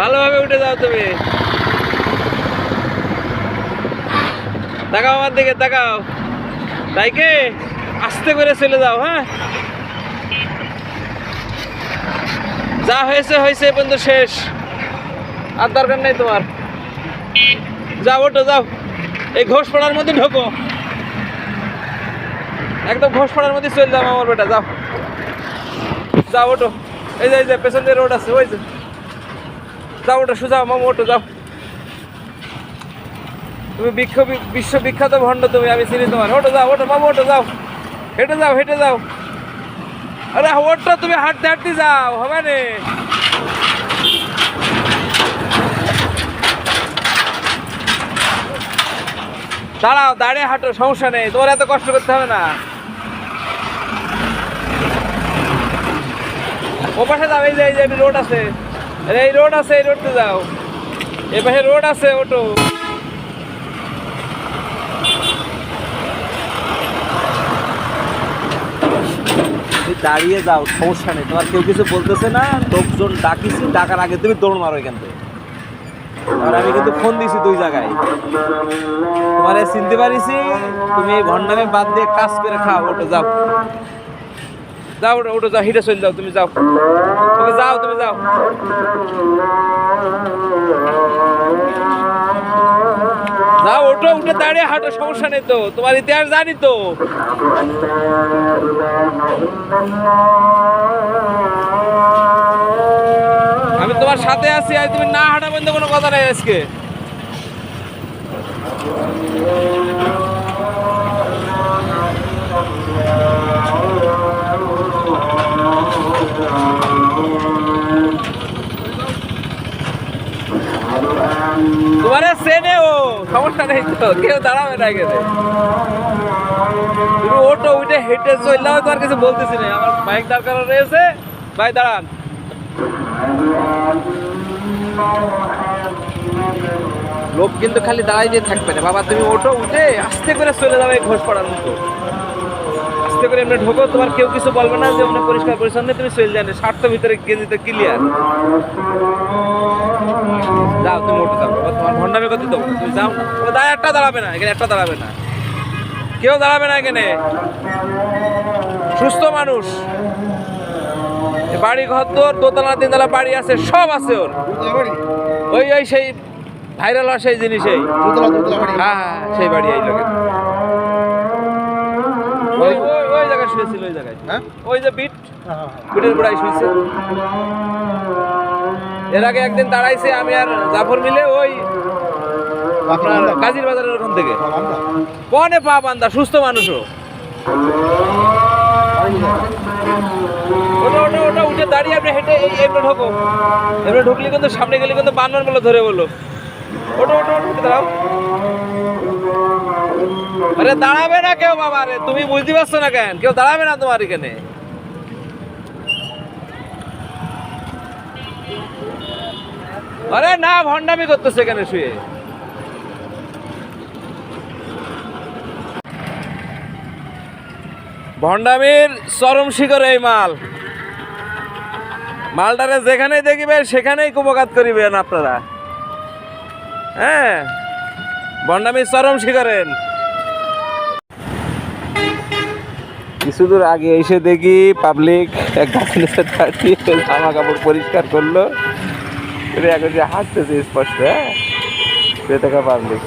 ভালোভাবে উঠে যাও তুমি। তাকাও আমার দিকে, তাকাও। তাই কে আস্তে করে চলে যাও হ্যাঁ? যা হয়েছে হয়েছে পর্যন্ত শেষ। আর দরকার নেই তোমার। যাও ওটো যাও। এই ঘোষ পাড়ার মধ্যে ঢোকো। একদম ঘোষ পাড়ার মধ্যে চলে যাও আমার বেটা, যাও। যাও ওটো এই যে পেছন রোড আছে, ওই যে। যাও, ওটো সোজা, মামু, ওটো যাও। তুমি বিশ্ব বিখ্যাত ভণ্ড তুমি, আমি চিনি তোমার। ওটো যাও, ওটা, মামু, ওটো যাও। হেঁটে যাও হেঁটে যাও। আরে, ওটো তুমি হাঁটতে হাঁটতে যাও, হবে না। দাঁড়াও, দাঁড়িয়ে হাঁটো, সমস্যা নেই। তোমার এত কষ্ট করতে হবে না। ও পাশে যাও, এই যে রোড আছে। এই রোড আছে, এই রোডতে যাও। এই পাশে রোড আছে তুমি দাঁড়িয়ে যাও, সমস্যা নেই। তোমার কেউ কিছু বলতেছে না, লোকজন ডাকিছি, ডাকার আগে তুমি দৌড় মারো এখান থেকে। আর আমি কিন্তু ফোন দিছি দুই জায়গায়। তোমারে চিনতে পারিছি, তুমি এই ভণ্ডামি বাদ দিয়ে কাজ করে খাও ওটো যাও। যাও, ওটো ওটো যাও, হিটে চলে যাও, তুমি যাও। তুমি যাও তুমি যাও। যাও ওটো উঠে দাঁড়িয়ে হাঁটো, সমস্যা নেই তো। তোমার ইতিহাস জানি তো। আমি তোমার সাথে আছি, আর তুমি না হাঁটা পর্যন্ত কোনো কথা নেই আজকে। তোমার সেনে ও, সমস্যা নেই তো, কেউ দাঁড়াবে না এখানে। তুমি ওটো উঠে হেঁটে চললেও তোমার কিছু বলতেছি না। আমার বাইক দাঁড় করানো রয়েছে। ভাই, দাঁড়ান। লোক কিন্তু খালি দাঁড়াই দিয়ে থাকবে না। বাবা, তুমি ওটো উঠে আস্তে করে চলে যাবে ঘোষ পড়ার মতো। আস্তে করে এমনি ঢোকো, তোমার কেউ কিছু বলবে না যে এমনি পরিষ্কার পরিচ্ছন্ন, তুমি চলে যাবে। স্বার্থ ভিতরে গেঞ্জিতে ক্লিয়ার যাও তুমি ওটো যাও। বাবা, তোমার ভণ্ডামি করতে দেবো তুমি যাও না। দাঁড়া একটা দাঁড়াবে না এখানে একটা দাঁড়াবে না। কেউ দাঁড়াবে না এখানে। সুস্থ মানুষ। বাড়ি ঘর তোর দোতলা তিনতলা বাড়ি আছে সব আছে ওর। ওই ওই সেই ভাইরাল হওয়া সেই জিনিস এই হ্যাঁ হ্যাঁ সেই বাড়ি এই লোকের ওই ওই ওই জায়গায় শুয়েছিল ওই জায়গায়। হ্যাঁ? ওই যে বিট বিটের গোড়ায় শুয়েছে। এর আগে একদিন দাঁড়াইছে আমি আর জাফর মিলে ওই আপনার কাজীর বাজারের ওখান থেকে। কনে পা বান্দা, সুস্থ মানুষও। ওটা ওটা ওটা, উঠে দাঁড়িয়ে আপনি হেঁটে এমনি ঢোকো। এমনি ঢুকলে কিন্তু সামনে গেলে কিন্তু বানর বলে ধরে বলো ওটো ওটো ওটো দাঁড়াও। আরে দাঁড়াবে না কেউ বাবা রে, তুমি বুঝতে পারছ না কেন? কেউ দাঁড়াবে না তোমার এখানে? আরে না, ভণ্ডামি করতেছে এখানে শুয়ে? ভণ্ডামির চরম শিখর এই মাল। মালটারে যেখানেই দেখিবেন সেখানেই কুপকাত করিবেন আপনারা। হ্যাঁ ভণ্ডামির চরম শিখরেন। কিছু দূর আগে এসে দেখি পাবলিক জামা কাপড় পরিষ্কার করল। এখন যে হাঁটতেছে স্পষ্ট হ্যাঁ? সে পাবলিক